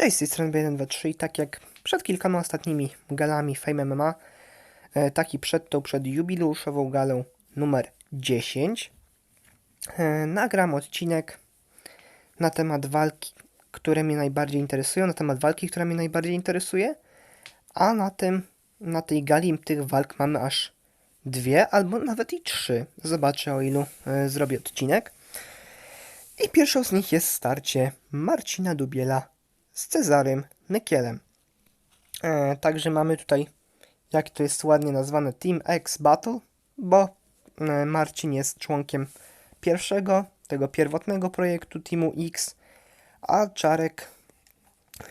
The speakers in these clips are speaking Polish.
Cześć, z tej strony 123 i tak jak przed kilkoma ostatnimi galami Fame MMA, e, tak i przed tą, przed jubileuszową galą numer 10, e, nagram odcinek na temat walki, które mnie najbardziej interesują, na temat walki, która mnie najbardziej interesuje, a na tym, na tej gali tych walk mamy aż dwie, albo nawet i trzy. Zobaczę o ilu e, zrobię odcinek. I pierwszą z nich jest starcie Marcina Dubiela z Cezarym Nykielem. E, także mamy tutaj, jak to jest ładnie nazwane, Team X Battle, bo e, Marcin jest członkiem pierwszego, tego pierwotnego projektu Teamu X, a Czarek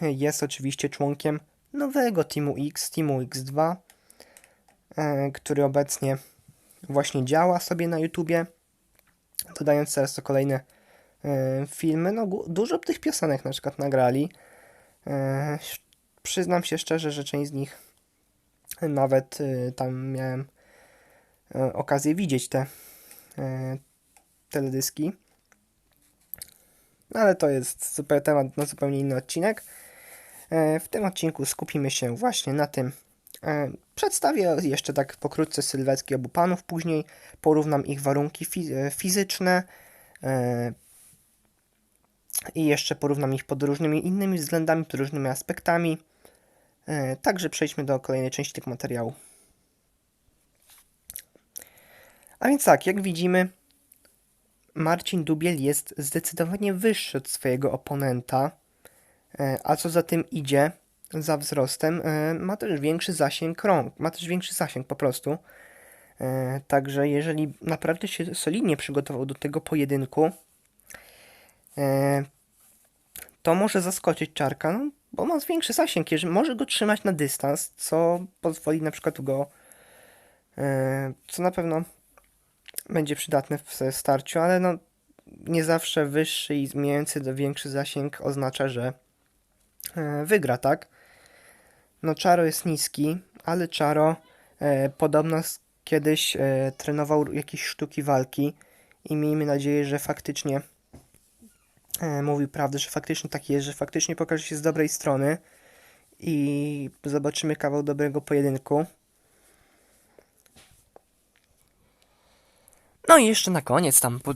jest oczywiście członkiem nowego Teamu X, Teamu X2, e, który obecnie właśnie działa sobie na YouTubie, dodając teraz to kolejne e, filmy. No, dużo tych piosenek na przykład nagrali. E, przyznam się szczerze, że część z nich nawet e, tam miałem e, okazję widzieć te teledyski. No ale to jest super temat na zupełnie inny odcinek. W tym odcinku skupimy się właśnie na tym. Przedstawię jeszcze tak pokrótce sylwetki obu panów, później porównam ich warunki fizyczne, i jeszcze porównam ich pod różnymi innymi względami, pod różnymi aspektami. E, także przejdźmy do kolejnej części tego materiału. A więc tak, jak widzimy, Marcin Dubiel jest zdecydowanie wyższy od swojego oponenta, e, a co za tym idzie, za wzrostem, e, ma też większy zasięg rąk, ma też większy zasięg po prostu. Także jeżeli naprawdę się solidnie przygotował do tego pojedynku, to może zaskoczyć czarka, no, bo ma większy zasięg, może go trzymać na dystans, co pozwoli na przykład go, e, co na pewno będzie przydatne w starciu, ale no nie zawsze wyższy i zmieniający do większy zasięg oznacza, że e, wygra, tak? No Czaro jest niski, ale Czaro podobno kiedyś trenował jakieś sztuki walki i miejmy nadzieję, że faktycznie E, mówił prawdę, że faktycznie tak jest, że faktycznie pokaże się z dobrej strony i zobaczymy kawał dobrego pojedynku. No i jeszcze na koniec, tam po,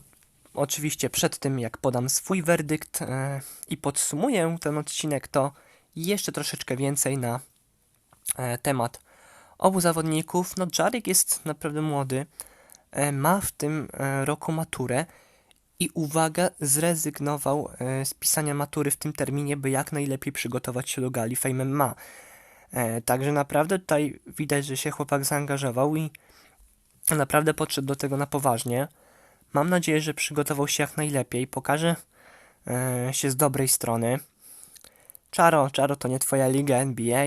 oczywiście przed tym jak podam swój werdykt e, i podsumuję ten odcinek, to jeszcze troszeczkę więcej na e, temat obu zawodników. No Jarek jest naprawdę młody, e, ma w tym e, roku maturę i uwaga, zrezygnował e, z pisania matury w tym terminie, by jak najlepiej przygotować się do gali Fame MMA. E, także naprawdę tutaj widać, że się chłopak zaangażował i naprawdę podszedł do tego na poważnie. Mam nadzieję, że przygotował się jak najlepiej, pokaże się z dobrej strony. Czaro, Czaro to nie twoja liga NBA,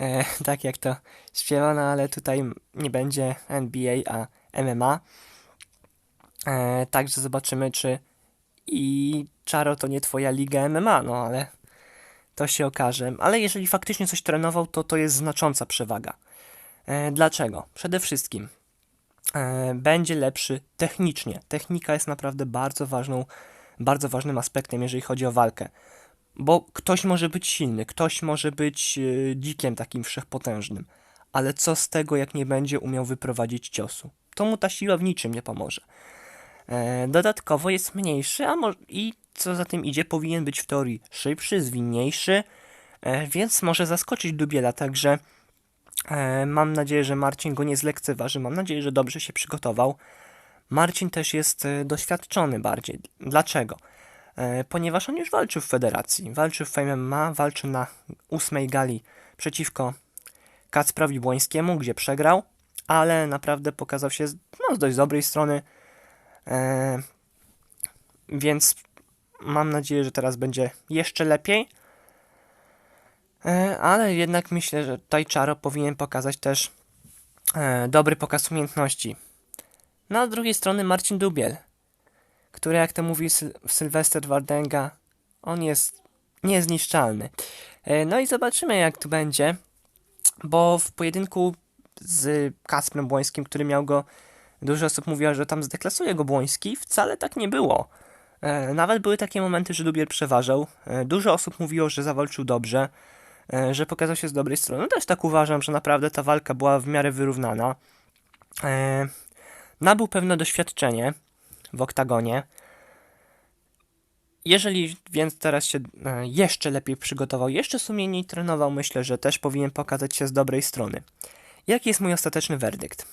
e, tak jak to śpiewano, ale tutaj nie będzie NBA, a MMA. E, także zobaczymy, czy i Czaro to nie twoja liga MMA, no ale to się okaże. Ale jeżeli faktycznie coś trenował, to to jest znacząca przewaga. E, dlaczego? Przede wszystkim e, będzie lepszy technicznie. Technika jest naprawdę bardzo ważną, bardzo ważnym aspektem, jeżeli chodzi o walkę. Bo ktoś może być silny, ktoś może być e, dzikiem takim wszechpotężnym, ale co z tego, jak nie będzie umiał wyprowadzić ciosu? To mu ta siła w niczym nie pomoże. E, dodatkowo jest mniejszy, a i co za tym idzie, powinien być w teorii szybszy, zwinniejszy, e, więc może zaskoczyć Dubiela, także e, mam nadzieję, że Marcin go nie zlekceważy, mam nadzieję, że dobrze się przygotował. Marcin też jest doświadczony bardziej. Dlaczego? Ponieważ on już walczył w federacji, walczył w MMA, walczył na ósmej gali przeciwko Kacprowi Błońskiemu, gdzie przegrał, ale naprawdę pokazał się no, z dość dobrej strony. E, więc mam nadzieję, że teraz będzie jeszcze lepiej. E, ale jednak myślę, że Tajczaro powinien pokazać też e, dobry pokaz umiejętności. No a z drugiej strony Marcin Dubiel, który jak to mówi Syl Sylwester Wardenga, on jest niezniszczalny. No i zobaczymy jak tu będzie, bo w pojedynku z Kasprem Błońskim, który miał go Dużo osób mówiło, że tam zdeklasuje go Błoński. Wcale tak nie było. E, Nawet były takie momenty, że Dubiel przeważał. E, Dużo osób mówiło, że zawalczył dobrze, e, że pokazał się z dobrej strony. No też tak uważam, że naprawdę ta walka była w miarę wyrównana. Nabył pewne doświadczenie w oktagonie. Jeżeli więc teraz się jeszcze lepiej przygotował, jeszcze sumienniej trenował, myślę, że też powinien pokazać się z dobrej strony. Jaki jest mój ostateczny werdykt?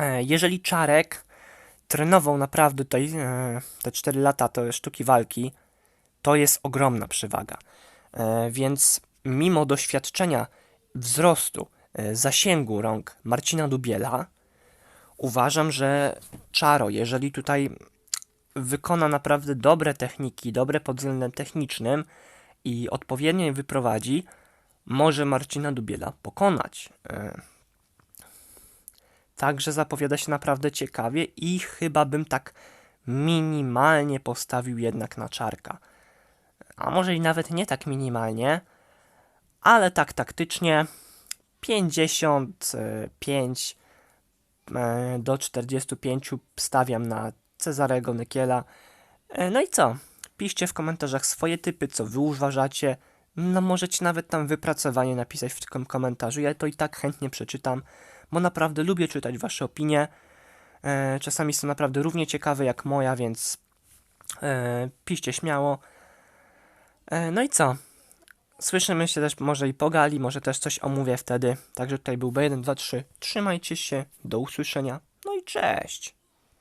E, Jeżeli Czarek trenował naprawdę tutaj e, te 4 lata, to sztuki walki, to jest ogromna przewaga. E, Więc mimo doświadczenia wzrostu zasięgu rąk Marcina Dubiela, uważam, że Czaro, jeżeli tutaj wykona naprawdę dobre techniki, dobre pod względem technicznym i odpowiednio je wyprowadzi, może Marcina Dubiela pokonać. Także zapowiada się naprawdę ciekawie i chyba bym tak minimalnie postawił jednak na czarka. A może i nawet nie tak minimalnie, ale tak taktycznie 55 e, do 45 stawiam na Cezarego Nykiela. E, No i co? Piszcie w komentarzach swoje typy, co wy uważacie. No możecie nawet tam wypracowanie napisać w tym komentarzu. Ja to i tak chętnie przeczytam, bo naprawdę lubię czytać wasze opinie. E, Czasami są naprawdę równie ciekawe jak moja, więc e, piszcie śmiało. E, No i co? Słyszymy się też może i po gali, może też coś omówię wtedy. Także tutaj był B1, 2, 3. Trzymajcie się, do usłyszenia. No i cześć!